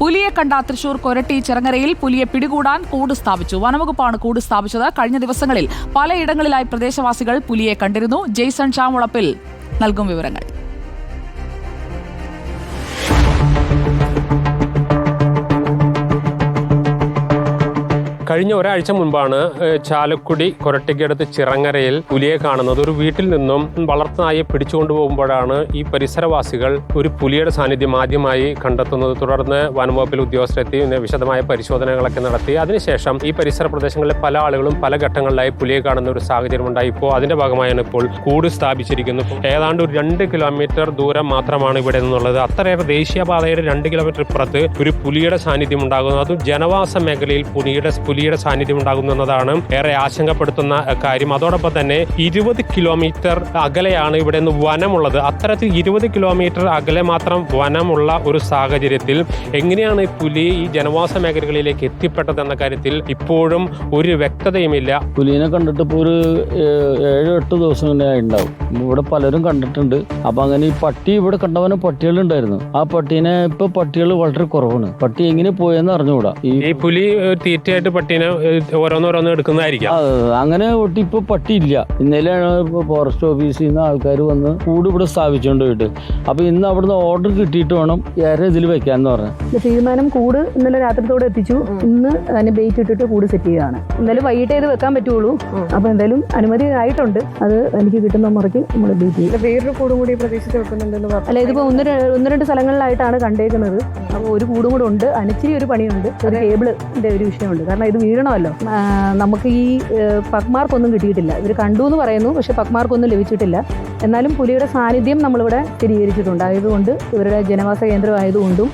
പുലിയെ കണ്ട തൃശൂർ കൊരട്ടി ചിറങ്ങരയിൽ പുലിയെ പിടികൂടാൻ കൂട് സ്ഥാപിച്ചു. വനവകുപ്പാണ് കൂട് സ്ഥാപിച്ചത്. കഴിഞ്ഞ ദിവസങ്ങളിൽ പലയിടങ്ങളിലായി പ്രദേശവാസികൾ പുലിയെ കണ്ടിരുന്നു. ജെയ്സൺ ചാമുളപ്പിൽ നൽകും വിവരങ്ങൾ. കഴിഞ്ഞ ഒരാഴ്ച മുൻപാണ് ചാലക്കുടി കൊരട്ടിക്കടുത്ത് ചിറങ്ങരയിൽ പുലിയെ കാണുന്നത്. ഒരു വീട്ടിൽ നിന്നും വളർത്തുനായെ പിടിച്ചുകൊണ്ടു പോകുമ്പോഴാണ് ഈ പരിസരവാസികൾ ഒരു പുലിയുടെ സാന്നിധ്യം ആദ്യമായി കണ്ടെത്തുന്നത്. തുടർന്ന് വനംവകുപ്പിൽ ഉദ്യോഗസ്ഥരെത്തി വിശദമായ പരിശോധനകളൊക്കെ നടത്തി. അതിനുശേഷം ഈ പരിസര പ്രദേശങ്ങളിലെ പല ആളുകളും പല ഘട്ടങ്ങളിലായി പുലിയെ കാണുന്ന ഒരു സാഹചര്യം ഉണ്ടായി ഇപ്പോൾ അതിന്റെ ഭാഗമായാണ് ഇപ്പോൾ കൂട് സ്ഥാപിച്ചിരിക്കുന്നു ഏതാണ്ട് ഒരു രണ്ട് കിലോമീറ്റർ ദൂരം മാത്രമാണ് ഇവിടെ നിന്നുള്ളത്. അത്രയേറെ ദേശീയപാതയുടെ രണ്ട് കിലോമീറ്റർ ഇപ്പുറത്ത് ഒരു പുലിയുടെ സാന്നിധ്യം ഉണ്ടാകുന്നു. അതും ജനവാസ മേഖലയിൽ പുലിയുടെ പുലിയുടെ സാന്നിധ്യം ഉണ്ടാകുന്നു എന്നതാണ് ഏറെ ആശങ്കപ്പെടുത്തുന്ന കാര്യം. അതോടൊപ്പം തന്നെ ഇരുപത് കിലോമീറ്റർ അകലെയാണ് ഇവിടെ നിന്ന് വനമുള്ളത്. അത്തരത്തിൽ ഇരുപത് കിലോമീറ്റർ അകലെ മാത്രം വനമുള്ള ഒരു സാഹചര്യത്തിൽ എങ്ങനെയാണ് ഈ പുലി ഈ ജനവാസ മേഖലകളിലേക്ക് എത്തിപ്പെട്ടത് എന്ന കാര്യത്തിൽ ഇപ്പോഴും ഒരു വ്യക്തതയുമില്ല. പുലിനെ കണ്ടിട്ട് ഇപ്പോൾ ഒരു ഏഴ് എട്ട് ദിവസം തന്നെ ഉണ്ടാവും ഇവിടെ പലരും കണ്ടിട്ടുണ്ട്. അപ്പൊ അങ്ങനെ ഈ പട്ടി ഇവിടെ കണ്ടവന് പട്ടികളുണ്ടായിരുന്നു. ആ പട്ടീനെ ഇപ്പൊ പട്ടികൾ വളരെ കുറവാണ്. പട്ടി എങ്ങനെ പോയെന്ന് അറിഞ്ഞുകൂടാ. ഈ പുലി തീറ്റയായിട്ട് പട്ടീനെ ഓരോന്നോരോന്ന് എടുക്കുന്നതായിരിക്കാം. അങ്ങനെ ഒട്ടി ഇപ്പൊ പട്ടിയില്ല. ഇന്നലെയാണ് ഇപ്പൊ ഫോറസ്റ്റ് ഓഫീസിൽ നിന്ന് ആൾക്കാർ വന്ന് കൂട് ഇവിടെ സ്ഥാപിച്ചുകൊണ്ട് പോയിട്ട്. അപ്പൊ ഇന്ന് അവിടുന്ന് ഓർഡർ കിട്ടിയിട്ട് വേണം ഏറെ ഇതിൽ വെക്കാന്ന് പറഞ്ഞു. തീരുമാനം കൂട് ഇന്നലെ രാത്രിത്തോടെ എത്തിച്ചു. ഇന്ന് അതിന് ബെയ്റ്റ് ഇട്ടിട്ട് കൂട് സെറ്റ് ചെയ്യുകയാണ് ഇന്നലെ വൈകിട്ടേ ഇത് വെക്കാൻ പറ്റുള്ളൂ. അപ്പൊ എന്തായാലും അനുമതി ആയിട്ടുണ്ട്. അത് എനിക്ക് കിട്ടുന്ന മുറയ്ക്ക് നമ്മൾ ബെയ്റ്റ് ചെയ്യും. വേറൊരു കൂടും കൂടി പ്രതീക്ഷിച്ച് വെക്കുന്നുണ്ടെന്ന് പറഞ്ഞു. അല്ല ഇതിപ്പോ ഒന്ന് ഒന്ന് രണ്ട് സ്ഥലങ്ങളിലായിട്ടാണ് കണ്ടേക്കുന്നത്. അപ്പോൾ ഒരു കൂടും കൂടെ ഉണ്ട്. അനിച്ചിരി ഒരു പണിയുണ്ട്. ഒരു കേബിളിന്റെ ഒരു വിഷയമുണ്ട്. കാരണം ഇത് വീഴണമല്ലോ. നമുക്ക് ഈ പക്മാർക്കൊന്നും കിട്ടിയിട്ടില്ല. ഇവർ കണ്ടു എന്ന് പറയുന്നു പക്ഷെ പക്മാർക്കൊന്നും ലഭിച്ചിട്ടില്ല. എന്നാലും പുലിയുടെ സാന്നിധ്യം നമ്മളിവിടെ സ്ഥിരീകരിച്ചിട്ടുണ്ട്. ആയതുകൊണ്ട് ഇവരുടെ ജനവാസ കേന്ദ്രമായതുകൊണ്ടും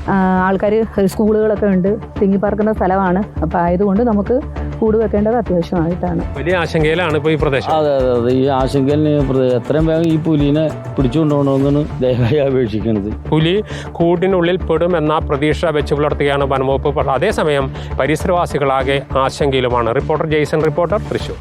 ആൾക്കാർ സ്കൂളുകളൊക്കെ ഉണ്ട് തിങ്ങിപ്പാർക്കുന്ന സ്ഥലമാണ്. അപ്പോൾ ആയതുകൊണ്ട് നമുക്ക് കൂട് വെക്കേണ്ടത് അത്യാവശ്യമായിട്ടാണ്. വലിയ ആശങ്കയിലാണ് ഇപ്പൊ ഈ പ്രദേശം. അതെ അതെ അതെ. ഈ ആശങ്കയിൽ എത്രയും വേഗം ഈ പുലിനെ പിടിച്ചുകൊണ്ടുപോകണമെന്നാണ് ദയവായി അപേക്ഷിക്കുന്നത്. പുലി കൂട്ടിനുള്ളിൽ എന്ന പ്രതീക്ഷ വെച്ച് പുലർത്തുകയാണ് വനംവകുപ്പ് അതേസമയം പരിസരവാസികളാകെ ആശങ്കയിലുമാണ്. Reporter Jason reporter Thrissur.